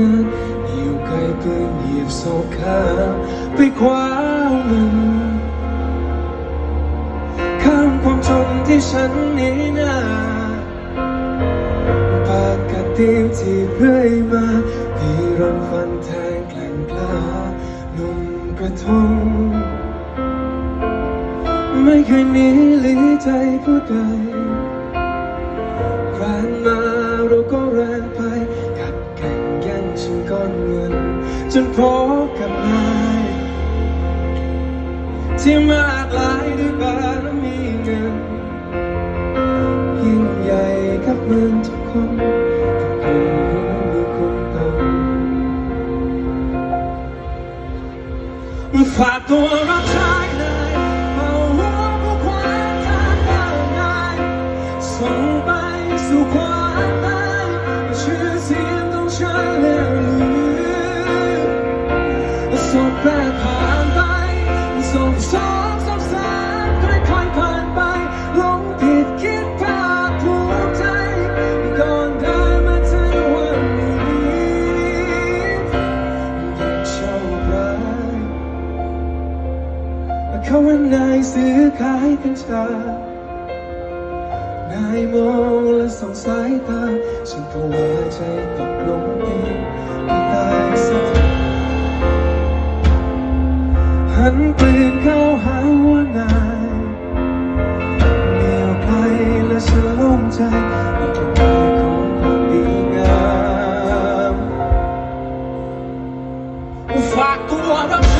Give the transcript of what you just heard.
นะอยู่ใกล้ปืนเหยียบโซคาไปคว้ามันข้ามความจนที่ฉันนี้นะปากติที่เรื่อยมาพี่รอนฟันแทงแกล้งปลานุ่มกระทงไม่เคยหนีหลีใจผู้ใด จนพบกับนายที่มากลายด้วยบารมีเงินยิ่งใหญ่กับเมืองทุกคนทุกคนมีคุณต้องฝากตัวรับใช้นายเอาหัวผู้ควายทางก้าวง่ายส่งไปสู่ความ สบแรกผ่านไปสบสองสบสามค่อยๆผ่านไปหลงผิดคิดพลาดผูกใจก่อนเดินมาถึงวันนี้ยังโชคร้ายเขาว่านายซื้อขายกัญชานายมองและสงสายตาฉันก็ว่าใจากกลัวรักเธ